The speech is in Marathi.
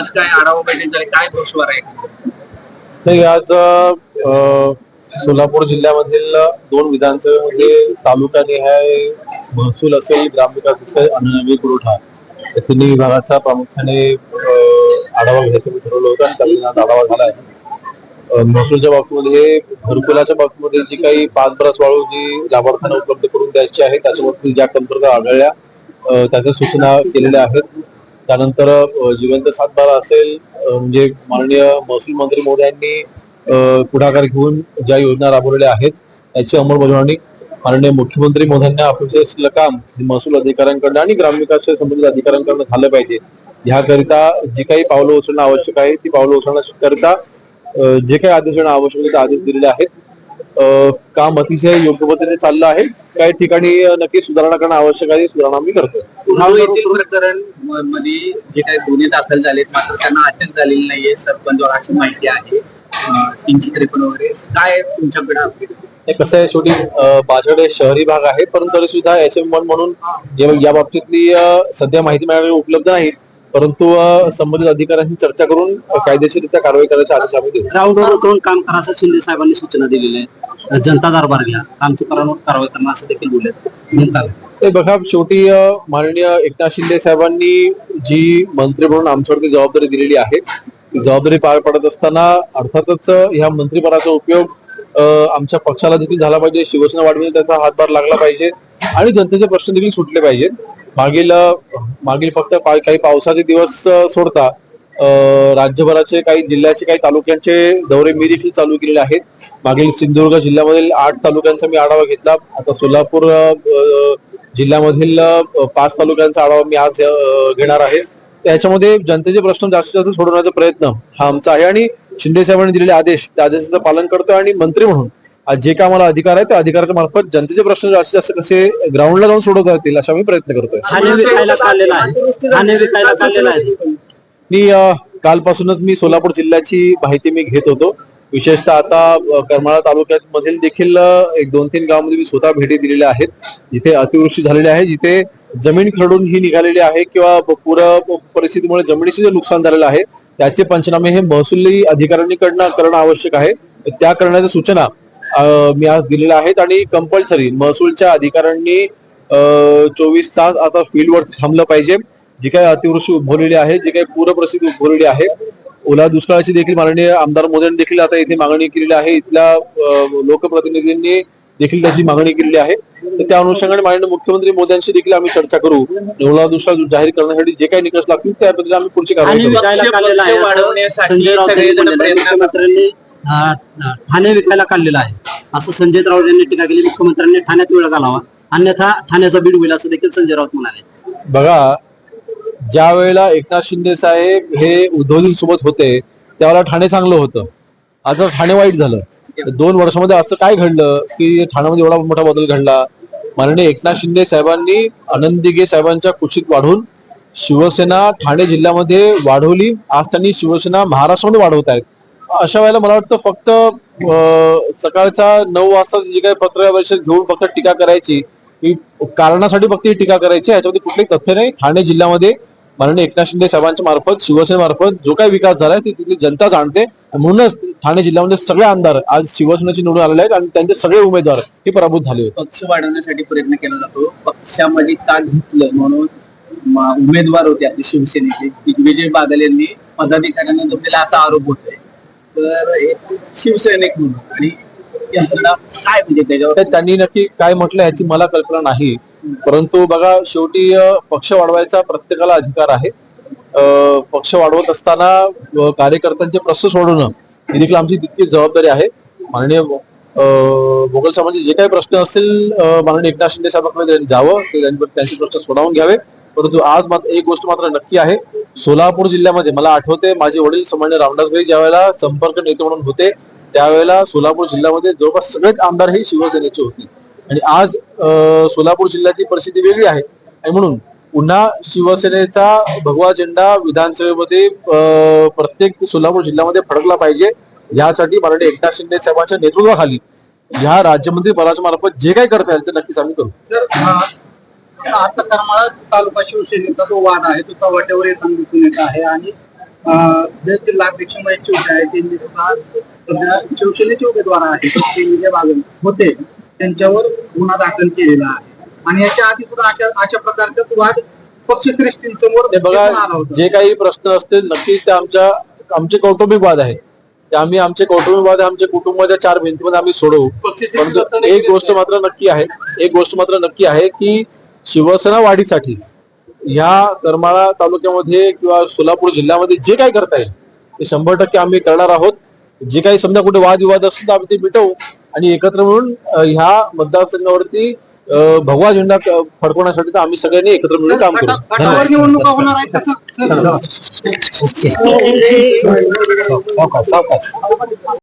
आज काय आढावा बैठक झाली? काय गोष्टीवर आहे? नाही आज सोलापूर जिल्ह्यामधील दोन विधानसभेमध्ये तालुका निहाय महसूल असेल ग्रामविकास असेल आणि पुरवठा. या तिन्ही विभागाचा प्रामुख्याने आढावा घ्यायचं ठरवलं होतं आणि त्याचा आज आढावा झाला आहे. महसूलच्या बाबतीमध्ये घरकुलाच्या बाबतीमध्ये जी काही पाच बरस वाळू जी लाभार्थ्यांना उपलब्ध करून द्यायची आहे त्याच्यावरती ज्या कमतरता आढळल्या त्याच्या सूचना केलेल्या आहेत. त्यानंतर जिवंत सातबारा असेल म्हणजे माननीय महसूल मंत्री मोदी पुढाकार घेऊन ज्या योजना राबवलेल्या आहेत त्याची अंमलबजावणी माननीय मुख्यमंत्री मोदयांना आपलं असलेलं काम महसूल अधिकाऱ्यांकडनं आणि ग्रामविकास संबंधित अधिकाऱ्यांकडनं झालं पाहिजे. ह्याकरिता जी काही पावलं उचलणं आवश्यक आहे ती पावलं उचलण्याकरिता जे काही आदेश देणं आवश्यक आहे ते आदेश दिलेले आहेत. काम अतिशय योग्य पद्धतीने चाललं आहे. काही ठिकाणी नक्की सुधारणा करणं आवश्यक आहे. सुधारणा मी येथील प्रकरणमध्ये जे काही गुन्हे दाखल झालेत मात्र त्यांना अटक झालेली नाहीये. सरपंचवर अशी माहिती आहे. तीनशे त्रेपन्न वगैरे. काय तुमच्याकडे? हे कसं आहे शेवटी बाजड हे शहरी भाग आहे परंतु तरी सुद्धा एस एम वन म्हणून या बाबतीतली सध्या माहिती मिळालेली उपलब्ध नाही परंतु संबंधित अधिकाऱ्यांशी चर्चा करून अ, कायदेशीररित्या कारवाई करायचे आदेश आम्ही देऊ. काम करा शिंदे साहेबांनी सूचना दिलेल्या आहेत. जनता दरबार घ्या. आमची कारवाई करणं असं देखील बोलले. ते बघा शेवटी माननीय एकनाथ शिंदे साहेबांनी जी मंत्री म्हणून आमच्यावरती जबाबदारी दिलेली आहे ती जबाबदारी पार पडत असताना अर्थातच ह्या मंत्रिपदाचा उपयोग आमच्या पक्षाला देखील झाला पाहिजे शिवसेना वाढवणे त्याचा हातभार लागला पाहिजे आणि जनतेचे प्रश्न देखील सुटले पाहिजेत. मागील मागील फक्त काही पावसाचे दिवस सोडता राज्यभराचे काही जिल्ह्याचे काही तालुक्यांचे दौरे मी देखील चालू केलेले आहेत. मागील सिंधुदुर्ग जिल्ह्यामधील आठ तालुक्यांचा मी आढावा घेतला. आता सोलापूर जिल्ह्यामधील पाच तालुक्यांचा आढावा मी आज घेणार आहे. त्याच्यामध्ये जनतेचे प्रश्न जास्तीत जास्त सोडवण्याचा प्रयत्न हा आमचा आहे आणि शिंदे साहेबांनी दिलेले आदेश त्या आदेशाचं पालन करतोय आणि मंत्री म्हणून जे काय मला अधिकार आहे त्या अधिकाराच्या मार्फत जनतेचे प्रश्न जास्तीत जास्त कसे ग्राउंडला जाऊन सोडवता येतील अशा मी प्रयत्न करतोय. मी कालपासूनच मी सोलापूर जिल्ह्याची माहिती मी घेत होतो. विशेषतः आता करमाळा तालुक्यात मधील देखील एक दोन तीन गावामध्ये मी स्वतः भेटी दिलेल्या आहेत. जिथे अतिवृष्टी झालेली आहे जिथे जमीन खरडून ही निघालेली आहे किंवा पूर परिस्थितीमुळे जमिनीचे जे नुकसान झालेलं आहे त्याचे पंचनामे हे महसुली अधिकाऱ्यांकडनं करणं आवश्यक आहे. त्या करण्याच्या सूचना मी आज दिलेल्या आहेत आणि कंपल्सरी महसूलच्या अधिकाऱ्यांनी चोवीस तास आता फील्डवर थांबलं पाहिजे. जी काही अतिवृष्टी उद्भवलेली आहे जी काही पूर परिस्थिती उद्भवलेली आहे ओला दुष्काळाची देखील माननीय आमदार मोदयांनी देखील आता इथे मागणी केलेली आहे. इथल्या लोकप्रतिनिधींनी देखील त्याची मागणी केलेली आहे. तर त्या अनुषंगाने माननीय मुख्यमंत्री मोदयांशी देखील आम्ही चर्चा करू. ओला दुष्काळ जाहीर करण्यासाठी जे काही निकष लागतील त्या पद्धतीने आम्ही पुढची कारवाई ठाणे विकायला काढलेला आहे. असं संजय राऊत यांनी टीका केली. मुख्यमंत्र्यांनी ठाण्यात वेळ घालावा. अन्यथा ठाण्याचा बीड होईल असं देखील संजय राऊत म्हणाले. बघा ज्या वेळेला एकनाथ शिंदे साहेब हे उद्धवजींसोबत होते त्यावेळेला ठाणे चांगलं होतं. आता ठाणे वाईट झालं. दोन वर्षामध्ये असं काय घडलं की ठाण्यामध्ये एवढा मोठा बदल घडला? माननीय एकनाथ शिंदे साहेबांनी आनंद दिघे साहेबांच्या कुशीत वाढून शिवसेना ठाणे जिल्ह्यामध्ये वाढवली. आज त्यांनी शिवसेना महाराष्ट्रामध्ये वाढवत आहेत. अशा वेळेला मला वाटतं फक्त सकाळचा नऊ वाजता जी काही पत्रकार परिषद घेऊन फक्त टीका करायची. ही कारणासाठी फक्त ही टीका करायची. याच्यामध्ये कुठलेही तथ्य नाही. ठाणे जिल्ह्यामध्ये माननीय एकनाथ शिंदे साहेबांच्या मार्फत शिवसेनेमार्फत जो काही विकास झालाय ती तिथली जनता जाणते. म्हणूनच ठाणे जिल्ह्यामध्ये सगळे आमदार आज शिवसेनेचे निवडून आलेले आहेत आणि त्यांचे सगळे उमेदवार हे पराभूत झाले होते. पक्ष वाढवण्यासाठी प्रयत्न केला जातो. पक्षामध्ये का घेतलं म्हणून उमेदवार होते आपले शिवसेनेचे. दिग्विजय बागल यांनी पदाधिकाऱ्यांना जोडलेला असा आरोप होतोय. तर एक शिवसैनिक म्हणून आणि यंत्रणा काय म्हणजे त्याच्यावर त्यांनी नक्की काय म्हटलं याची मला कल्पना नाही. परंतु बघा शेवटी पक्ष वाढवायचा प्रत्येकाला अधिकार आहे. पक्ष वाढवत असताना कार्यकर्त्यांचे प्रश्न सोडवणं ही देखील आमची तितकी जबाबदारी आहे. माननीय मोगल साहेबांचे जे काही प्रश्न असतील माननीय एकनाथ शिंदे साहेबांकडे जावं ते त्यांचे प्रश्न सोडावून घ्यावे. परंतु आज मात्र एक गोष्ट मात्र नक्की आहे. सोलापूर जिल्ह्यामध्ये मला आठवते माझे वडील सामान्य रामदासभाई ज्यावेळेला संपर्क नेते म्हणून होते त्यावेळेला सोलापूर जिल्ह्यामध्ये जवळपास सगळेच आमदार हे शिवसेनेचे होते. आणि आज सोलापूर जिल्ह्याची परिस्थिती वेगळी आहे. आणि म्हणून पुन्हा शिवसेनेचा भगवा झेंडा विधानसभेमध्ये प्रत्येक सोलापूर जिल्ह्यामध्ये फडकला पाहिजे. यासाठी मराठी एकनाथ शिंदे साहेबांच्या नेतृत्वाखाली ह्या राज्यमंत्री पदाच्या मार्फत जे काही करता येईल ते नक्कीच आम्ही करू. आता करमाळा तालुका शिवसेनेचा जो वाद आहे तो तवाट्यावर येताना दिसून येत आहे. आणि जे जिल्हाध्यक्ष महेश चौधरी त्यांनी सुद्धा सध्या शिवसेनेचे उमेदवार आहेत होते. त्यांच्यावर गुन्हा दाखल केलेला आहे. आणि याच्या आधी सुद्धा अशा अशा प्रकारचा वाद पक्षश्रेष्ठींसमोर ते बघा दिसून आला होता. जे काही प्रश्न असतील नक्कीच ते आमच्या आमचे कौटुंबिक वाद आहेत. ते आम्ही आमचे कौटुंबिक वाद आमच्या कुटुंबाच्या चार भिंतीमध्ये आम्ही सोडवू. परंतु एक गोष्ट मात्र नक्की आहे एक गोष्ट मात्र नक्की आहे की शिवसेना वाढीसाठी ह्या करमाळा तालुक्यामध्ये किंवा सोलापूर जिल्ह्यामध्ये जे काही करता येईल ते शंभर टक्के आम्ही करणार आहोत. जे काही समजा कुठे वादविवाद असतील तर आम्ही ते मिटवू. आणि एकत्र मिळून ह्या मतदारसंघावरती अं, भगवा झेंडा फडकवण्यासाठी तर आम्ही सगळ्यांनी एकत्र मिळून काम करू. सावकाश सावकाश.